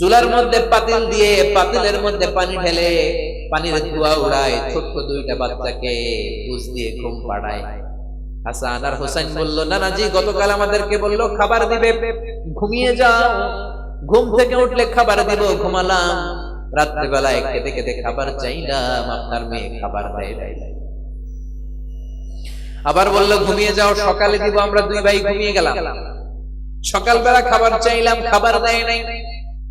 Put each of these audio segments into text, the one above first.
চুলার মধ্যে পাতিল দিয়ে পাতিলের মধ্যে পানি ঢেলে পানির ধোয়া উড়ায় ছোট্ট দুইটা বাচ্চাকে বুঝ দিয়ে ঘুম পাড়ায়। হাসান আর হোসেন বলল, নানাজি, গতকাল আমাদেরকে বলল, খাবার দিবে। ঘুমিয়ে যাও। ঘুম থেকে উঠলে খাবার দিব, ঘুমালাম। রাত্রেবেলায় খেতে খেতে খাবার চাইলাম, আপনার মেয়ে খাবার দেয় আবার বলল, ঘুমিয়ে যাও, সকালে দিব, আমরা দুই ভাই ঘুমিয়ে গেলাম। সকালবেলা খাবার চাইলাম, খাবার দেয় নাই।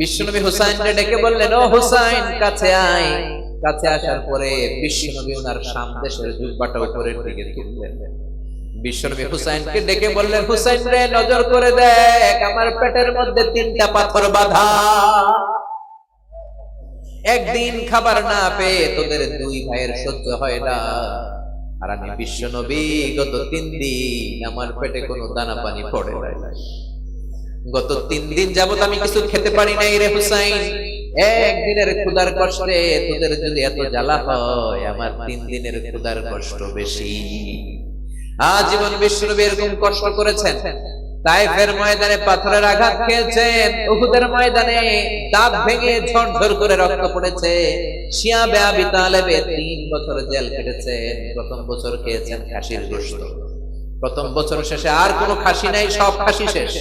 বিশ্বনবী হুসাইনকে ডেকে বললেন, ও হুসাইন, কাছে আয়। কাছে আসার পরে বিশ্বনবী ওনার সামদেশের জুব্বাটা উপরের দিকে তুললেন বিশ্বনবী হুসাইনকে ডেকে বললেন, হুসাইন রে, নজর করে দেখ, আমার পেটের মধ্যে তিনটা পাথর বাঁধা। একদিন খাবার না পেয়ে তোদের দুই ভাইয়ের সহ্য হয় না। আর আমি বিশ্বনবী, গত তিন দিন আমার পেটে কোনো দানা পানি পড়ে নাই। গত তিন দিন যাবত আমি কিছু খেতে পারি নাই রে হুসাইন। একদিনের ক্ষুদার কষ্টে তোদের যদি এত জ্বালা হয়, আমার তিন দিনের ক্ষুদার কষ্ট বেশি। আজীবন বিশ্বনবী এরকম কষ্ট করেছেন। ময়দানে পাথরের আঘাত খেয়েছেন, উহুদের ময়দানে দাঁত ভেঙে ঝরঝর করে রক্ত পড়েছে। শিয়া বেআবি তালেবে তিন বছর জেল কেটেছেন প্রথম বছর খেয়েছেন খাসির প্রথম বছর শেষে আর কোনো খাসি নাই, সব খাসি শেষ।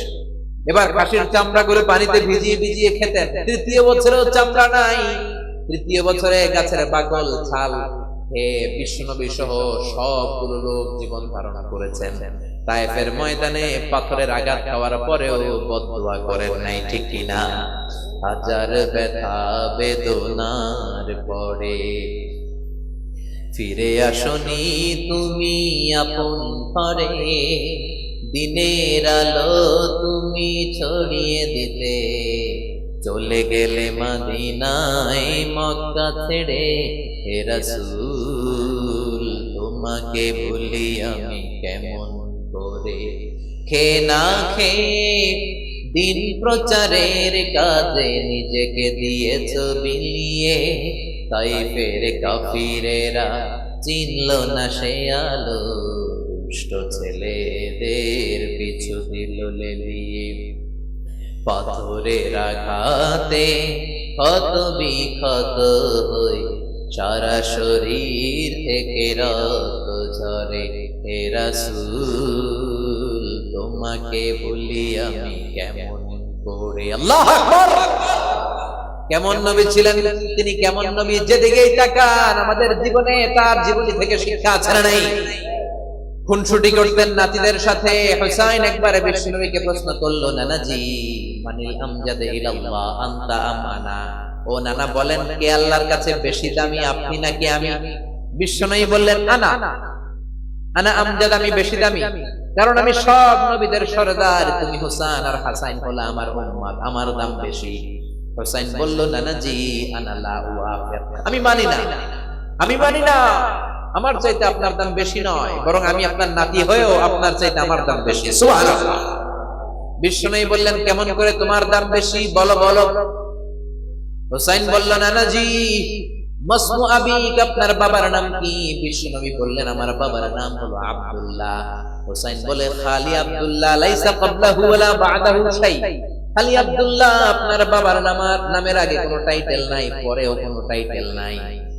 এবার খাসির চামড়া করে পানিতে ভিজিয়ে ভিজিয়ে খেতেন। তৃতীয় বছরেও চামড়া নাই। তৃতীয় বছরে গাছের পাগল ছাল হে বিশ্বনবী সহ সবগুলো লোক জীবন ধারণা করেছেন। তাইফের ময়দানে পাথরের আঘাত খাওয়ার পরেও বদুয়া করেন নাই, ঠিক কিনা? হাজার ব্যথা, বেদনার পরে। ফিরে আসনি তুমি আপন ঘরে। দিনের আলো তুমি ছড়িয়ে দিতে। চলে গেলে মাদিনায় মক্কা ছেড়ে হে রাসূল, তোমাকে ভুলি আমি কেমন করে? খে না খে দিন প্রচারের কাজে নিজেকে দিয়েছ বিলিয়ে। তাই ফের কাফিরেরা চিনল না সে আলো। দুষ্ট ছেলেদের পিছু দিল লেলিয়ে। পাথরের আঘাতে ক্ষত বিক্ষত হই সারা শরীর থেকে রক্ত ঝরে। হে রাসূল তোমাকে বলি আমি কেমন করে? আল্লাহ কেমন নবী ছিলেন? তিনি কেমন নবী যেদিকেই তাকান আমাদের জীবনে তার জীবনী থেকে শিক্ষা আছে না নাই। খুনসুটি করতেন নাতিদের সাথে। হুসাইন একবারে বিষ্ণুনবীকে প্রশ্ন করল, নানাজি, মানিল আমজাদে ইলাল্লাহ, আনতা আমানা ও নানা বলেন, কে আল্লাহর কাছে বেশি দামি, আপনি নাকি আমি? বিশ্বনবী বললেন, আনা। আনা আমজাদ, আমি বেশি দামি। কারণ আমি সব নবীদের সরদার। তুমি হুসান আর হাসাইন হলো আমার উম্মত, আমার দাম বেশি। হুসাইন বলল, নানাজি আনাল্লাহ আমি মানি না। আমি মানি না। আমার চাইতে আপনার দাম বেশি নয় বরং আমি আপনার নাতি হয়েও আপনার চাইতে আমার দাম বেশি। বিষ্ণু বললেন কেমন করে তোমার দাম বেশি? বলো বলো। হুসাইন বলল নানাজি মাসমু আবিক আপনার বাবার নাম কি? বিশ্বনবী বললেন আমার বাবার নাম হলো আব্দুল্লাহ। হুসাইন বলে খালি আব্দুল্লাহ লাইসা ক্বাবলাহু ওয়ালা বা'দাহু শাই। খালি আব্দুল্লাহ আপনার বাবার নাম নামের আগে কোনো টাইটেল নাই পরেও কোনো টাইটেল নাই।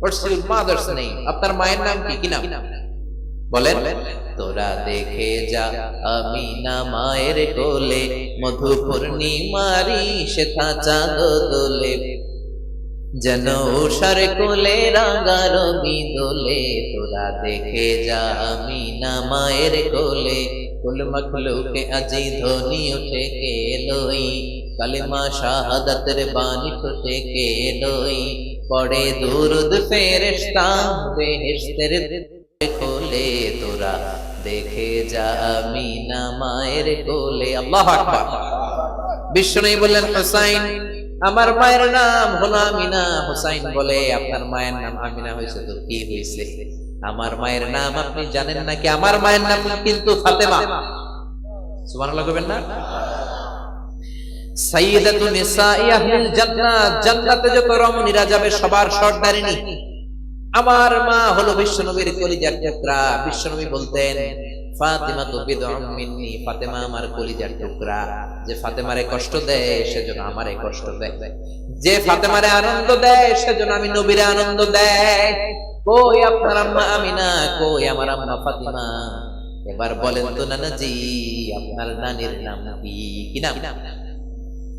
হোয়াটস ইউর মাদার্স নেম আপনার মায়ের নাম কি? কি নাম? বলেন। তোরা দেখে যা আমি না মায়ের কোলে মধু পূর্ণিমারি শেখা চাঁদ দোলে। যেন উষার কোলে রাঙা রবি দোলে। তোরা দেখে যা আমি না মায়ের কোলে। কুল মখলুকে আজি ধ্বনি উঠে কে লই কালিমা শাহাদাতের বাণী ফুটে কে লই পড়ে দুরুদ ফেরেশতা, বেহেশতের কোলে তোরা দেখে যা আমি না মায়ের কোলে। আল্লাহ আকবার। বিষ্ণু বললেন, হুসাইন, আমার মায়ের নাম হলো আমিনা। হুসাইন বলে, আপনার মায়ের নাম আমিনা হয়েছে তো কি হয়েছে? আমার মায়ের নাম আপনি জানেন নাকি? আমার মায়ের নাম কিন্তু ফাতেমা। সুবহানাল্লাহ কইবেন না? জান্নাত যত রমণীরা যাবে সবার সর্দারিনী আমার মা হলো বিশ্বনবীর কলিজার টুকরা। বিশ্বনবী বলতেন তো মিন্নি আমার কলিজার টুকরা। যে ফাতেমারে কষ্ট দেয়, সেজন্য আমারে কষ্ট দেয়। যে ফাতেমারে আনন্দ দেয়, সেজন্য আমি নবীরে আনন্দ দেয়। কই আপনার আম্মা আমিনা? কই আমার আম্মা ফাতিমা? এবার বলেন তো নানাজি, আপনার নানির নাম কি? কি নাম?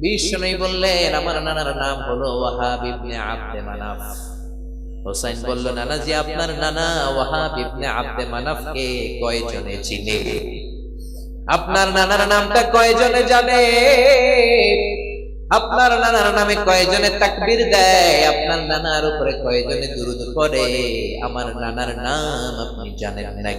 বিষ্ণু বললেন আমার নানার নাম হলো ওয়াহাব ইবনে আব্দে মানাফ। হোসাইন বলল আপনার নানা ওয়াহাব ইবনে আব্দে মানাফকে কয়জনে চিনে? আপনার নানার নামটা কয়জনে জানে? আপনার নানার নামে কয়জনে তাকবীর দেয়? আপনার নানার উপরে কয়জনে দুরুদ পড়ে? আমার নানার নাম আপনি জানেন না